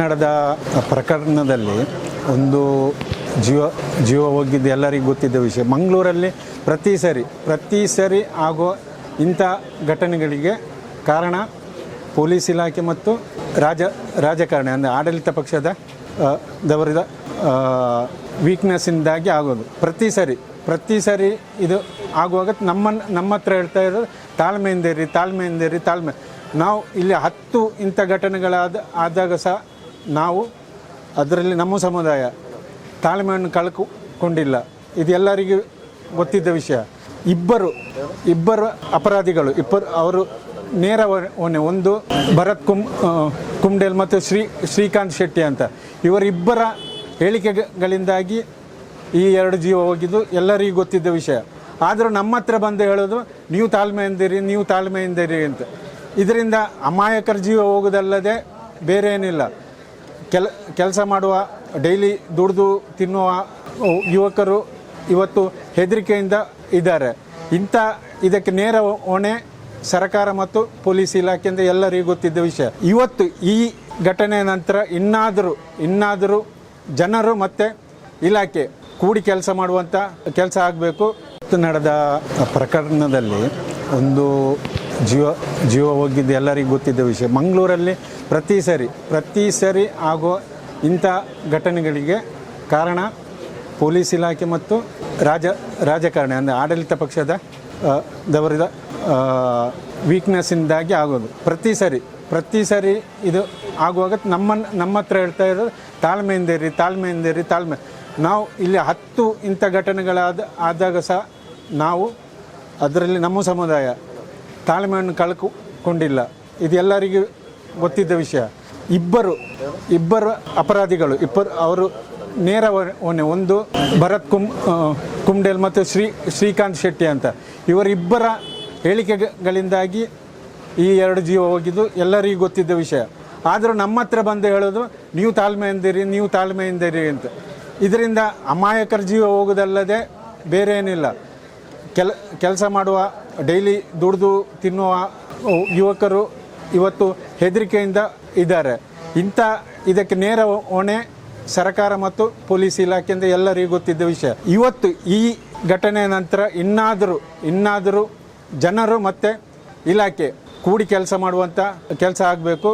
ನಡೆದ ಪ್ರಕರಣದಲ್ಲಿ ಒಂದು ಜೀವ ಜೀವ ಹೋಗಿದ್ದು ಎಲ್ಲರಿಗೂ ಗೊತ್ತಿದ್ದ ವಿಷಯ. ಮಂಗಳೂರಲ್ಲಿ ಪ್ರತಿ ಸರಿ ಪ್ರತಿ ಸರಿ ಆಗೋ ಇಂಥ ಘಟನೆಗಳಿಗೆ ಕಾರಣ ಪೊಲೀಸ್ ಇಲಾಖೆ ಮತ್ತು ರಾಜ, ರಾಜಕಾರಣಿ, ಅಂದರೆ ಆಡಳಿತ ಪಕ್ಷದ ದವರದ ವೀಕ್ನೆಸ್ಸಿಂದಾಗಿ ಆಗೋದು. ಪ್ರತಿ ಸರಿ ಪ್ರತಿ ಸರಿ ಇದು ಆಗುವಾಗ ನಮ್ಮ ನಮ್ಮ ಹತ್ರ ಹೇಳ್ತಾ ಇರೋದು, ತಾಳ್ಮೆಯಿಂದಿರಿ ತಾಳ್ಮೆಯಿಂದಿರಿ, ತಾಳ್ಮೆ. ನಾವು ಇಲ್ಲಿ ಹತ್ತು ಇಂಥ ಘಟನೆಗಳಾದ, ಆದಾಗ ಸಹ ನಾವು ಅದರಲ್ಲಿ ನಮ್ಮ ಸಮುದಾಯ ತಾಳ್ಮೆಯನ್ನು ಕಳ್ಕೊಂಡಿಲ್ಲ. ಇದು ಎಲ್ಲರಿಗೂ ಗೊತ್ತಿದ್ದ ವಿಷಯ. ಇಬ್ಬರು ಇಬ್ಬರು ಅಪರಾಧಿಗಳು, ಇಬ್ಬರು ಅವರು ನೇರ ಹೊಣೆ ಒಂದು ಭರತ್ ಕುಂ ಕುಂಡೇಲ್ ಮತ್ತು ಶ್ರೀ, ಶ್ರೀಕಾಂತ್ ಶೆಟ್ಟಿ ಅಂತ. ಇವರಿಬ್ಬರ ಹೇಳಿಕೆಗಳಿಂದಾಗಿ ಈ ಎರಡು ಜೀವ ಹೋಗಿದ್ದು ಎಲ್ಲರಿಗೂ ಗೊತ್ತಿದ್ದ ವಿಷಯ. ಆದರೂ ನಮ್ಮ ಹತ್ರ ಬಂದು ಹೇಳೋದು, ನೀವು ತಾಳ್ಮೆಯಿಂದಿರಿ ನೀವು ತಾಳ್ಮೆಯಿಂದಿರಿ ಅಂತ. ಇದರಿಂದ ಅಮಾಯಕರ ಜೀವ ಹೋಗೋದಲ್ಲದೆ ಬೇರೆ ಏನಿಲ್ಲ ಕೆಲ, ಕೆಲಸ ಮಾಡುವ, ಡೈಲಿ ದುಡಿದು ತಿನ್ನುವ ಯುವಕರು ಇವತ್ತು ಹೆದರಿಕೆಯಿಂದ ಇದ್ದಾರೆ. ಇಂಥ ಇದಕ್ಕೆ ನೇರ ಹೊಣೆ ಸರ್ಕಾರ ಮತ್ತು ಪೊಲೀಸ್ ಇಲಾಖೆಯಿಂದ ಎಲ್ಲರಿಗೂ ಗೊತ್ತಿದ್ದ ವಿಷಯ. ಇವತ್ತು ಈ ಘಟನೆ ನಂತರ ಇನ್ನಾದರೂ ಇನ್ನಾದರೂ ಜನರು ಮತ್ತು ಇಲಾಖೆ ಕೂಡಿ ಕೆಲಸ ಮಾಡುವಂಥ ಕೆಲಸ ಆಗಬೇಕು. ನಡೆದ ಪ್ರಕರಣದಲ್ಲಿ ಒಂದು ಜೀವ ಜೀವ ಹೋಗಿದ್ದು ಎಲ್ಲರಿಗೂ ಗೊತ್ತಿದ್ದ ವಿಷಯ. ಮಂಗಳೂರಲ್ಲಿ ಪ್ರತಿ ಸರಿ ಪ್ರತಿ ಸರಿ ಆಗೋ ಇಂಥ ಘಟನೆಗಳಿಗೆ ಕಾರಣ ಪೊಲೀಸ್ ಇಲಾಖೆ ಮತ್ತು ರಾಜ, ರಾಜಕಾರಣಿ, ಅಂದರೆ ಆಡಳಿತ ಪಕ್ಷದ ದವರದ ವೀಕ್ನೆಸ್ಸಿಂದಾಗಿ ಆಗೋದು. ಪ್ರತಿ ಸರಿ ಪ್ರತಿ ಸರಿ ಇದು ಆಗುವಾಗ ನಮ್ಮ ನಮ್ಮ ಹತ್ರ ಹೇಳ್ತಾ ಇರೋದು ತಾಳ್ಮೆಯಿಂದಿರಿ ತಾಳ್ಮೆಯಿಂದಿರಿ ತಾಳ್ಮೆ. ನಾವು ಇಲ್ಲಿ ಹತ್ತು ಇಂಥ ಘಟನೆಗಳಾದ, ಆದಾಗ ಸಹ ನಾವು ಅದರಲ್ಲಿ ನಮ್ಮ ಸಮುದಾಯ ತಾಳ್ಮೆಯನ್ನು ಕಳ್ಕೊಂಡಿಲ್ಲ ಇದು ಎಲ್ಲರಿಗೂ ಗೊತ್ತಿದ್ದ ವಿಷಯ. ಇಬ್ಬರು ಇಬ್ಬರು ಅಪರಾಧಿಗಳು ಇಬ್ಬರು ಅವರು ನೇರ ಹೊಣೆ ಒಂದು ಭರತ್ ಕುಂ ಆ, ಕುಮ್ಡೇಲ್ ಮತ್ತು ಶ್ರೀ ಶ್ರೀಕಾಂತ್ ಶೆಟ್ಟಿ ಅಂತ. ಇವರಿಬ್ಬರ ಹೇಳಿಕೆಗಳಿಂದಾಗಿ ಈ ಎರಡು ಜೀವ ಹೋಗಿದ್ದು ಎಲ್ಲರಿಗೂ ಗೊತ್ತಿದ್ದ ವಿಷಯ. ಆದರೂ ನಮ್ಮ ಹತ್ರ ಬಂದು ಹೇಳೋದು ನೀವು ತಾಳ್ಮೆಯಿಂದಿರಿ ನೀವು ತಾಳ್ಮೆಯಿಂದಿರಿ ಅಂತ. ಇದರಿಂದ ಅಮಾಯಕರ ಜೀವ ಹೋಗೋದಲ್ಲದೆ ಬೇರೆ ಏನಿಲ್ಲ ಕೆಲ ಕೆಲಸ ಮಾಡುವ ಡೈಲಿ ದುಡಿದು ತಿನ್ನುವ ಯುವಕರು ಇವತ್ತು ಹೆದರಿಕೆಯಿಂದ ಇದ್ದಾರೆ. ಇಂಥ ಇದಕ್ಕೆ ನೇರ ಹೊಣೆ ಸರ್ಕಾರ ಮತ್ತು ಪೊಲೀಸ್ ಇಲಾಖೆಯಿಂದ ಎಲ್ಲರಿಗೂ ಗೊತ್ತಿದ್ದ ವಿಷಯ. ಇವತ್ತು ಈ ಘಟನೆಯ ನಂತರ ಇನ್ನಾದರೂ ಇನ್ನಾದರೂ ಜನರು ಮತ್ತು ಇಲಾಖೆ ಕೂಡಿ ಕೆಲಸ ಮಾಡುವಂಥ ಕೆಲಸ ಆಗಬೇಕು.